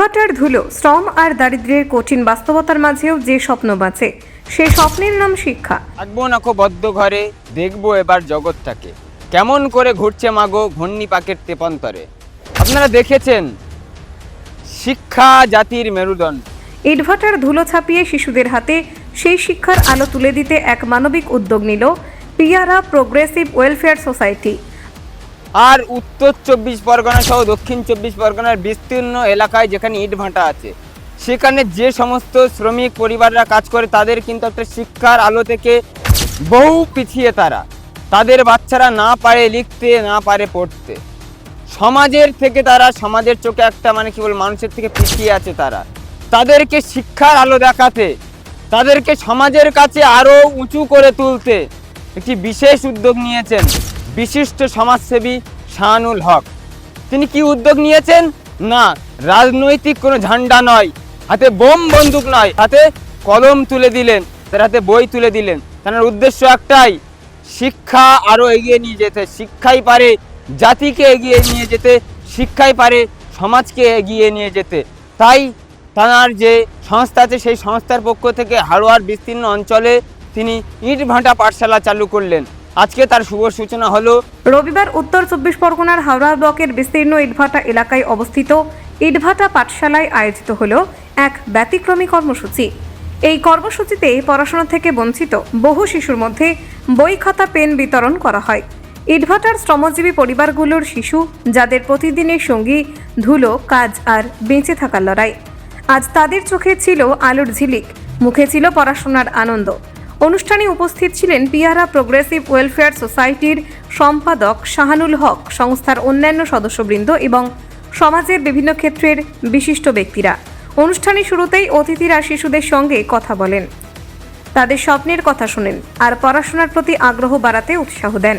ইটভাটার ধুলো শ্রম আর দারিদ্র্যের কঠিন বাস্তবতার মাঝেও যে স্বপ্ন বাঁচে সে স্বপ্নের নাম শিক্ষা। থাকব না নাকো বদ্ধ ঘরে দেখব এবার জগৎটাকে। কেমন করে ঘুরছে মাগো ঘূর্ণি পাকের তেপন্তরে। আপনারা দেখেছেন? শিক্ষা জাতির মেরুদণ্ড। ইটভাটার ধুলো ছাপিয়ে শিশুদের হাতে সেই শিক্ষার আলো তুলে দিতে এক মানবিক উদ্যোগ নিল পিয়ারা প্রোগ্রেসিভ ওয়েলফেয়ার সোসাইটি। আর উত্তর চব্বিশ পরগনা সহ দক্ষিণ চব্বিশ পরগনার বিস্তীর্ণ এলাকায় যেখানে ইট ভাটা আছে। সেখানে যে সমস্ত শ্রমিক পরিবাররা কাজ করে তাদের কিন্তু একটা শিক্ষার আলো থেকে বহু পিছিয়ে তারা। তাদের বাচ্চারা না পারে লিখতে, না পারে পড়তে। সমাজের থেকে তারা, সমাজের চোখে একটা মানে কি বল মানুষের থেকে পিছিয়ে আছে তারা। তাদেরকে শিক্ষার আলো দেখাতে, তাদেরকে সমাজের কাছে আরও উঁচু করে তুলতে একটি বিশেষ উদ্যোগ নিয়েছেন বিশিষ্ট সমাজসেবী শাহানুল হক। তিনি কি উদ্যোগ নিয়েছেন? না, রাজনৈতিক কোনো ঝান্ডা নয়। হাতে বোম বন্দুক নয়, হাতে কলম তুলে দিলেন, তার হাতে বই তুলে দিলেন। তার উদ্দেশ্য একটাই, শিক্ষা আরও এগিয়ে নিয়ে যেতে। শিক্ষাই পারে জাতিকে এগিয়ে নিয়ে যেতে, শিক্ষাই পারে সমাজকে এগিয়ে নিয়ে যেতে। তাই তাঁর যে সংস্থা আছে, সেই সংস্থার পক্ষ থেকে হাড়োয়ার বিস্তীর্ণ অঞ্চলে তিনি ইট ভাটা পাঠশালা চালু করলেন। আজকে তার শুভ সূচনা হলো রবিবার উত্তর চব্বিশ পরগনার হাওড়া ব্লকের বিস্তীর্ণ ইটভাটা এলাকায় অবস্থিত ইটভাটা পাঠশালায় আয়োজিত হল এক ব্যতিক্রমী কর্মসূচি। এই কর্মসূচিতে পড়াশোনা থেকে বঞ্চিত বহু শিশুর মধ্যে বই খাতা, পেন বিতরণ করা হয়। ইটভাটার শ্রমজীবী পরিবারগুলোর শিশু, যাদের প্রতিদিনের সঙ্গী, ধুলো, কাজ আর বেঁচে থাকার লড়াই। আজ তাদের চোখে ছিল আলোর ঝিলিক, মুখে ছিল পড়াশোনার আনন্দ। অনুষ্ঠানে উপস্থিত ছিলেন পিয়ারা প্রোগ্রেসিভ ওয়েলফেয়ার সোসাইটির সম্পাদক শাহানুল হক, সংস্থার অন্যান্য সদস্যবৃন্দ এবং সমাজের বিভিন্ন ক্ষেত্রের বিশিষ্ট ব্যক্তিরা। অনুষ্ঠানের শুরুতেই অতিথিরা শিশুদের সঙ্গে কথা বলেন। তাদের স্বপ্নের কথা শোনেন আর পড়াশোনার প্রতি আগ্রহ বাড়াতে উৎসাহ দেন।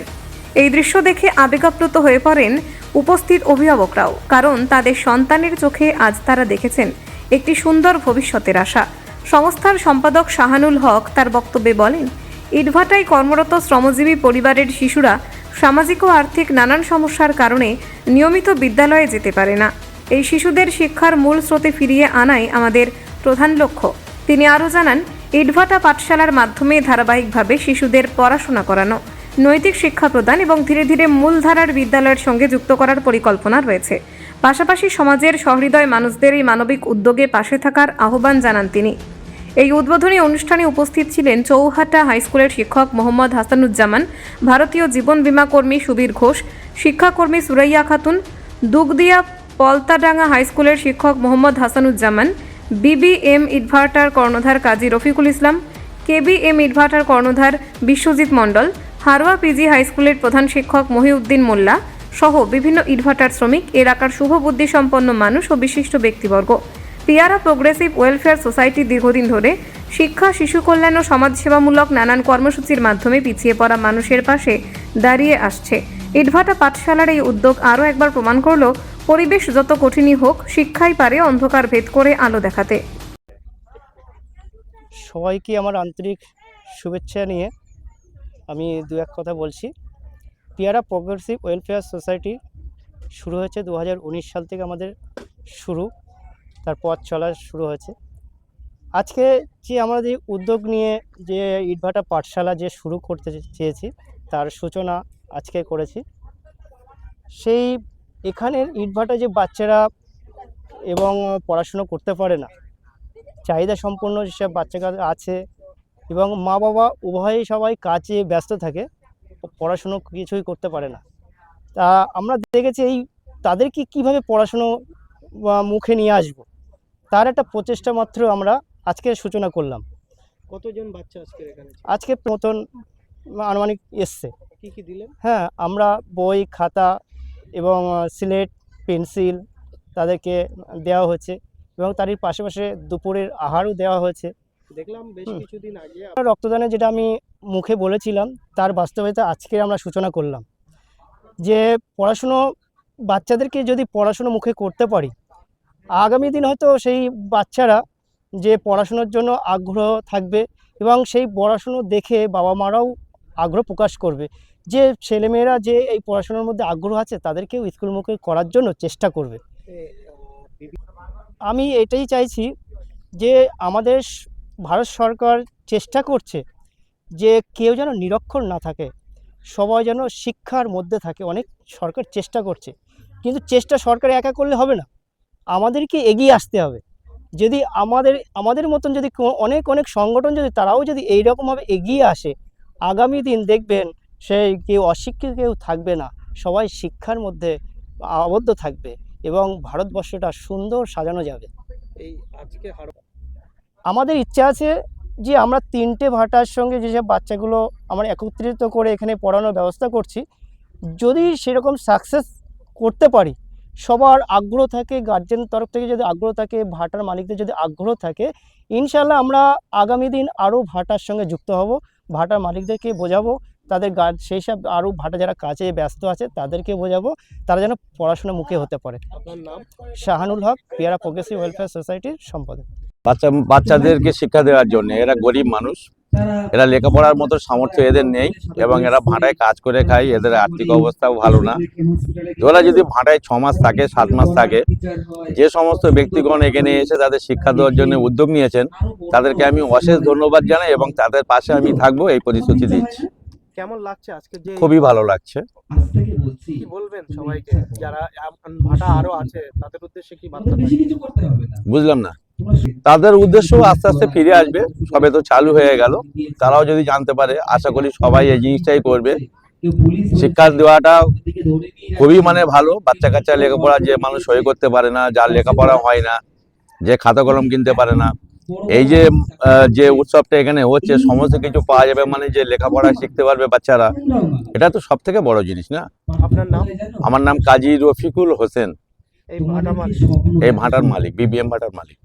এই দৃশ্য দেখে আবেগাপ্লুত হয়ে পড়েন উপস্থিত অভিভাবকরাও, কারণ তাদের সন্তানের চোখে আজ তারা দেখেছেন একটি সুন্দর ভবিষ্যতের আশা। সংস্থার সম্পাদক শাহানুল হক তার বক্তব্যে বলেন, ইটভাটায় কর্মরত শ্রমজীবী পরিবারের শিশুরা সামাজিক ও আর্থিক নানান সমস্যার কারণে নিয়মিত বিদ্যালয়ে যেতে পারে না। এই শিশুদের শিক্ষার মূল স্রোতে ফিরিয়ে আনাই আমাদের প্রধান লক্ষ্য। তিনি আরও জানান, ইটভাটা পাঠশালার মাধ্যমে ধারাবাহিকভাবে শিশুদের পড়াশোনা করানো, নৈতিক শিক্ষা প্রদান এবং ধীরে ধীরে মূলধারার বিদ্যালয়ের সঙ্গে যুক্ত করার পরিকল্পনা রয়েছে। পাশাপাশি সমাজের সহৃদয় মানুষদের এই মানবিক উদ্যোগে পাশে থাকার আহ্বান জানান তিনি। এই উদ্বোধনী অনুষ্ঠানে উপস্থিত ছিলেন চৌহাটা হাইস্কুলের শিক্ষক মোহাম্মদ হাসানুজ্জামান, ভারতীয় জীবন বীমা কর্মী সুবীর ঘোষ, শিক্ষাকর্মী সুরাইয়া খাতুন, দুগদিয়া পলতাডাঙ্গা হাইস্কুলের শিক্ষক মোহাম্মদ হাসানুজ্জামান, বিবিএম ইটভার্টার কর্ণধার কাজী রফিকুল ইসলাম, কেবিএম ইটভার্টার কর্ণধার বিশ্বজিৎ মণ্ডল, হারোয়া পিজি হাইস্কুলের প্রধান শিক্ষক মহিউদ্দিন মোল্লা সহ বিভিন্ন ইটভাটার শ্রমিক, এলাকার শুভবুদ্ধি সম্পন্ন মানুষ ও বিশিষ্ট ব্যক্তিবর্গ। পিয়ারা প্রোগ্রেসিভ ওয়েলফেয়ার সোসাইটি দীর্ঘদিন ধরে শিক্ষা, শিশু কল্যাণ ও সমাজসেবামূলক নানান কর্মসূচির মাধ্যমে পিছিয়ে পড়া মানুষের পাশে দাঁড়িয়ে আসছে। ইটভাটা পাঠশালার এই উদ্যোগ আরও একবার প্রমাণ করল, পরিবেশ যত কঠিনই হোক, শিক্ষাই পারে অন্ধকার ভেদ করে আলো দেখাতে। সবাইকে আমার আন্তরিক শুভেচ্ছা নিয়ে আমি দু এক কথা বলছি। পিয়ারা প্রোগ্রেসিভ ওয়েলফেয়ার সোসাইটি শুরু হয়েছে দু হাজার উনিশ সাল থেকে আমাদের শুরু, তার পথ চলা শুরু হয়েছে। আজকে যে আমরা যে উদ্যোগ নিয়ে যে ইটভাটা পাঠশালা যে শুরু করতে চেয়েছি, তার সূচনা আজকে করেছি। সেই এখানের ইটভাটা যে বাচ্চারা এবং পড়াশুনো করতে পারে না, চাহিদা সম্পন্ন যেসব বাচ্চা আছে এবং মা বাবা উভয়ই সবাই কাজে ব্যস্ত থাকে পড়াশুনো কিছুই করতে পারে না। তা আমরা দেখেছি এই তাদেরকে কীভাবে পড়াশুনো মুখে নিয়ে আসব? তার একটা প্রচেষ্টা মাত্র আমরা আজকে সূচনা করলাম। কতজন বাচ্চা আজকে এখানে আজকে মতন আনুমানিক এসছে। কি কি দিলেন? হ্যাঁ আমরা বই খাতা এবং সিলেট পেন্সিল তাদেরকে দেওয়া হয়েছে এবং তারই পাশাপাশি দুপুরের আহারও দেওয়া হয়েছে। দেখলাম বেশ কিছুদিন আগে রক্তদানে যেটা আমি মুখে বলেছিলাম, তার বাস্তবতা আজকে আমরা সূচনা করলাম। যে পড়াশুনো বাচ্চাদেরকে যদি পড়াশুনো মুখে করতে পারি, আগামী দিন হয়তো সেই বাচ্চারা যে পড়াশুনোর জন্য আগ্রহ থাকবে এবং সেই পড়াশুনো দেখে বাবা মারাও আগ্রহ প্রকাশ করবে। যে ছেলেমেয়েরা যে এই পড়াশোনার মধ্যে আগ্রহ আছে, তাদেরকেও স্কুলমুখী করার জন্য চেষ্টা করবে। আমি এটাই চাইছি যে আমাদের ভারত সরকার চেষ্টা করছে যে কেউ যেন নিরক্ষর না থাকে সবাই যেন শিক্ষার মধ্যে থাকে। অনেক সরকার চেষ্টা করছে কিন্তু চেষ্টা সরকার একা করলে হবে না। আমাদেরকে এগিয়ে আসতে হবে। যদি আমাদের আমাদের মতন যদি অনেক অনেক সংগঠন যদি তারাও যদি এইরকমভাবে এগিয়ে আসে আগামী দিন দেখবেন সেই কেউ অশিক্ষিত কেউ থাকবে না। সবাই শিক্ষার মধ্যে আবদ্ধ থাকবে এবং ভারতবর্ষটা সুন্দর সাজানো যাবে। এই আজকে আমাদের ইচ্ছা আছে যে আমরা তিনটে ভাটার সঙ্গে যেসব বাচ্চাগুলো আমরা একত্রিত করে এখানে পড়ানোর ব্যবস্থা করছি। যদি সেরকম সাকসেস করতে পারি সবার আগ্রহ থাকে গার্জেন তরফ থেকে যদি আগ্রহ থাকে ভাটার মালিকদের যদি আগ্রহ থাকে ইনশাল্লাহ আমরা আগামী দিন আরও ভাটার সঙ্গে যুক্ত হব ভাটার মালিকদেরকে বোঝাবো তাদের গার্ড সেই সব আরও ভাটা যারা কাজে ব্যস্ত আছে তাদেরকে বোঝাবো তারা যেন পড়াশোনা মুখে হতে পারে। আপনার নাম? শাহানুল হক পেয়ারা প্রোগ্রেসিভ ওয়েলফেয়ার সোসাইটির সম্পাদক। বাচ্চা বাচ্চাদেরকে শিক্ষা দেওয়ার জন্য। এরা গরিব মানুষ। এরা লেখাপড়ার মতো সামর্থ্য এদের নেই এবং এরা ভাটায় কাজ করে খায়। এদের আর্থিক অবস্থাও ভালো না। ওরা যদি ভাটায় ছ মাস থাকে সাত মাস থাকে যে সমস্ত ব্যক্তিগণ এখানে এসে তাদের শিক্ষা দেওয়ার জন্য উদ্যোগ নিয়েছেন তাদেরকে আমি অশেষ ধন্যবাদ জানাই এবং তাদের পাশে আমি থাকব এই প্রতিশ্রুতি দিচ্ছি। কেমন লাগছে আজকে যে খুবই ভালো লাগছে। কি বলবেন সবাইকে? যারা এমন ভাটা আরও আছে তাদের উদ্দেশ্যে কি বার্তা বুঝলাম না। তাদের উদ্দেশ্য আস্তে আস্তে ফিরে আসবে। সবে তো চালু হয়ে গেল। তারাও যদি জানতে পারে আশা করি সবাই এই জিনিসটাই করবে। শিক্ষা দেওয়াটা খুবই মানে ভালো। বাচ্চা কাচ্চা লেখাপড়া যে মানুষ সই করতে পারে না যার লেখাপড়া হয় না যে খাতা কলম কিনতে পারে না এই যে যে উৎসবটা এখানে হচ্ছে সমস্ত কিছু পাওয়া যাবে মানে যে লেখাপড়া শিখতে পারবে বাচ্চারা এটা তো সব থেকে বড় জিনিস না? আপনার নাম? আমার নাম কাজী রফিকুল হোসেন। এই ভাটা মালিক। এই ভাটার মালিক বিবিএম ভাটার মালিক।